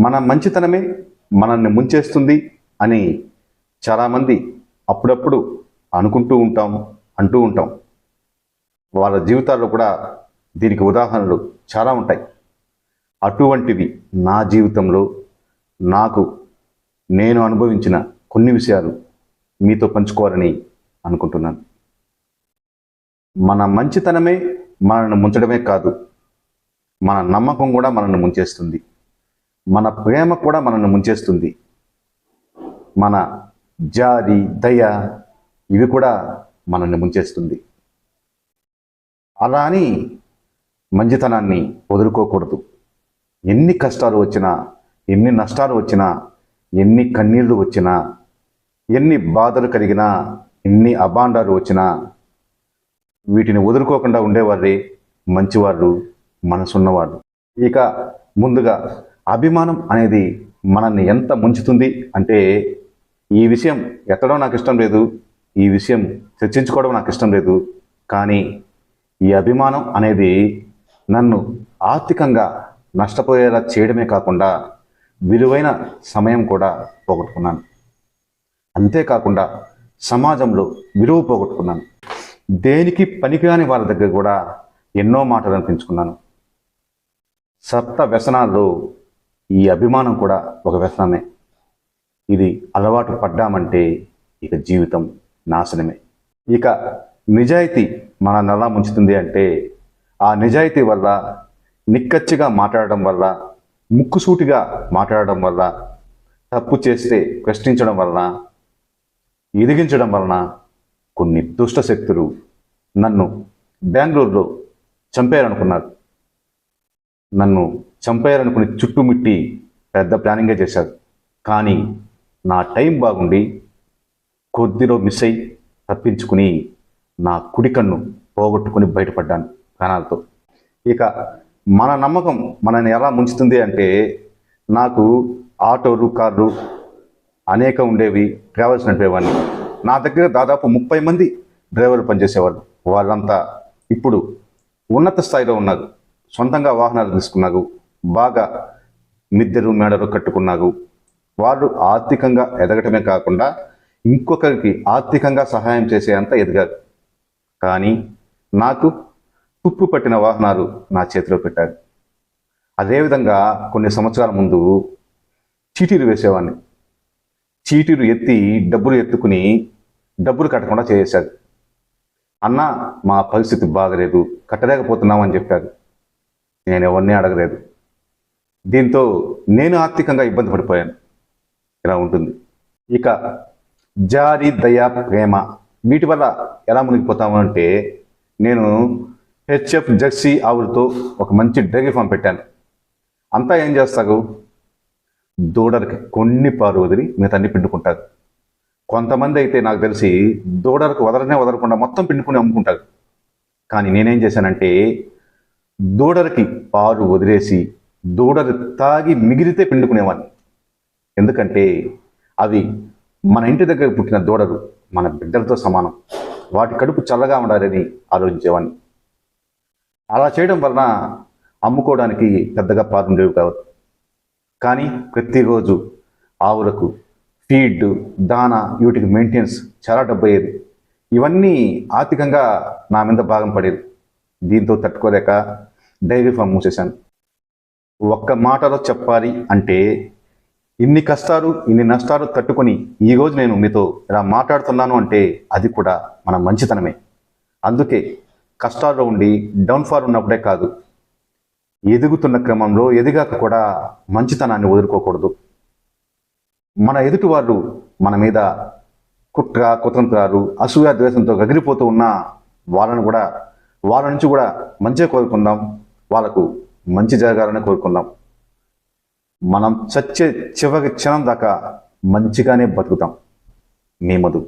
మన మంచితనమే మనల్ని ముంచేస్తుంది అని చాలామంది అప్పుడప్పుడు అనుకుంటూ ఉంటాం అంటూ ఉంటాం. వాళ్ళ జీవితాల్లో కూడా దీనికి ఉదాహరణలు చాలా ఉంటాయి. అటువంటివి నా జీవితంలో నాకు నేను అనుభవించిన కొన్ని విషయాలు మీతో పంచుకోవాలని అనుకుంటున్నాను. మన మంచితనమే మనల్ని ముంచడమే కాదు మన నమ్మకం కూడా మనల్ని ముంచేస్తుంది. మన ప్రేమ కూడా మనల్ని ముంచేస్తుంది. మన జాలి దయ ఇవి కూడా మనల్ని ముంచేస్తుంది. అలా అని మంచితనాన్ని వదులుకోకూడదు. ఎన్ని కష్టాలు వచ్చినా ఎన్ని నష్టాలు వచ్చినా ఎన్ని కన్నీళ్ళు వచ్చినా ఎన్ని బాధలు కలిగినా ఎన్ని అభాండాలు వచ్చినా వీటిని వదులుకోకుండా ఉండేవారే మంచివాళ్ళు మనసున్నవాళ్ళు. ఇక ముందుగా అభిమానం అనేది మనల్ని ఎంత ముంచుతుంది అంటే ఈ విషయం ఎత్తడం నాకు ఇష్టం లేదు ఈ విషయం చర్చించుకోవడం నాకు ఇష్టం లేదు. కానీ ఈ అభిమానం అనేది నన్ను ఆర్థికంగా నష్టపోయేలా చేయడమే కాకుండా విలువైన సమయం కూడా పోగొట్టుకున్నాను. అంతేకాకుండా సమాజంలో విలువ పోగొట్టుకున్నాను. దేనికి పనికిరాని వాళ్ళ దగ్గర కూడా ఎన్నో మాటలు అనిపించుకున్నాను. సప్త వ్యసనాల్లో ఈ అభిమానం కూడా ఒక వ్యసనమే. ఇది అలవాటు పడ్డామంటే ఇక జీవితం నాశనమే. ఇక నిజాయితీ మనల్ని ఎలా ముంచుతుంది అంటే ఆ నిజాయితీ వల్ల నిక్కచ్చిగా మాట్లాడడం వల్ల ముక్కుసూటిగా మాట్లాడడం వల్ల తప్పు చేస్తే ప్రశ్నించడం వలన ఎదిగించడం వలన కొన్ని దుష్ట శక్తులు నన్ను బెంగళూరులో చంపారనుకున్నారు నన్ను చంపారనుకుని చుట్టుముట్టి పెద్ద ప్లానింగే చేశారు. కానీ నా టైం బాగుండి కొద్దిలో మిస్ అయి తప్పించుకుని నా కుడి కన్ను పోగొట్టుకుని బయటపడ్డాను ప్రాణాలతో. ఇక మన నమ్మకం మనల్ని ఎలా ముంచుతుంది అంటే నాకు ఆటోలు కార్లు అనేక ఉండేవి ట్రావెల్స్ నడిపేవాడిని. నా దగ్గర దాదాపు ముప్పై మంది డ్రైవర్లు పనిచేసేవాళ్ళు. వాళ్ళంతా ఇప్పుడు ఉన్నత స్థాయిలో ఉన్నారు. సొంతంగా వాహనాలు తీసుకున్నారు. బాగా మిద్దెరు మేడలు కట్టుకున్నారు. వాళ్ళు ఆర్థికంగా ఎదగటమే కాకుండా ఇంకొకరికి ఆర్థికంగా సహాయం చేసేంత ఎదిగారు. కానీ నాకు తుప్పు పట్టిన వాహనాలు నా చేతిలో పెట్టారు. అదేవిధంగా కొన్ని సంవత్సరాల ముందు చీటీలు వేసేవాడిని. చీటీలు ఎత్తి డబ్బులు ఎత్తుకుని డబ్బులు కట్టకుండా చేసేశారు. అన్న మా పరిస్థితి బాగలేదు. కట్టలేకపోతున్నామని చెప్పారు. నేను ఎవరిని అడగలేదు. దీంతో నేను ఆర్థికంగా ఇబ్బంది పడిపోయాను. ఇలా ఉంటుంది. ఇక జారి దయ ప్రేమ. వీటి వల్ల ఎలా మునిగిపోతాము అంటే నేను హెచ్ఎఫ్ జెర్సీ ఆవులతో ఒక మంచి డైరీ ఫామ్ పెట్టాను. అంతా ఏం చేస్తారు దూడలకి కొన్ని పాలు వదిలి మిగతాన్ని పిండుకుంటారు. కొంతమంది అయితే నాకు తెలిసి దూడలకు వదలనే వదలకుండా మొత్తం పిండుకుని అమ్ముకుంటారు. కానీ నేనేం చేశానంటే దూడలకి పాలు వదిలేసి దూడలు తాగి మిగిలితే పిండుకునేవాడిని. ఎందుకంటే అవి మన ఇంటి దగ్గర పుట్టిన దూడలు మన బిడ్డలతో సమానం. వాటి కడుపు చల్లగా ఉండాలని ఆలోచించేవాడిని. అలా చేయడం వలన అమ్ముకోవడానికి పెద్దగా పాలు లేవు కావు కానీ ప్రతిరోజు ఆవులకు ఫీడ్ దానా వీటికి మెయింటెనెన్స్ చాలా డబ్బు అయ్యేది ఇవన్నీ ఆర్థికంగా నా మీద భాగం పడేది. దీంతో తట్టుకోలేక డైరీ ఫామ్ మూసేశాను. ఒక్క మాటలో చెప్పాలి అంటే ఇన్ని కష్టాలు ఇన్ని నష్టాలు తట్టుకొని ఈరోజు నేను మీతో ఇలా మాట్లాడుతున్నాను అంటే అది కూడా మన మంచితనమే. అందుకే కష్టాల్లో ఉండి డౌన్ఫాల్ ఉన్నప్పుడే కాదు ఎదుగుతున్న క్రమంలో ఎదిగాక కూడా మంచితనాన్ని వదులుకోకూడదు. మన ఎదుటి వాళ్ళు మన మీద కుట్ర కుతంత్రాలు అసూయ ద్వేషంతో గగిలిపోతూ ఉన్న వాళ్ళను కూడా వాళ్ళ నుంచి కూడా మంచిగా కోరుకుందాం. వాళ్ళకు మంచి జరగాలని కోరుకున్నాం మనం చచ్చే చివరి క్షణం దాకా మంచిగానే బతుకుతాం. మీ మధు.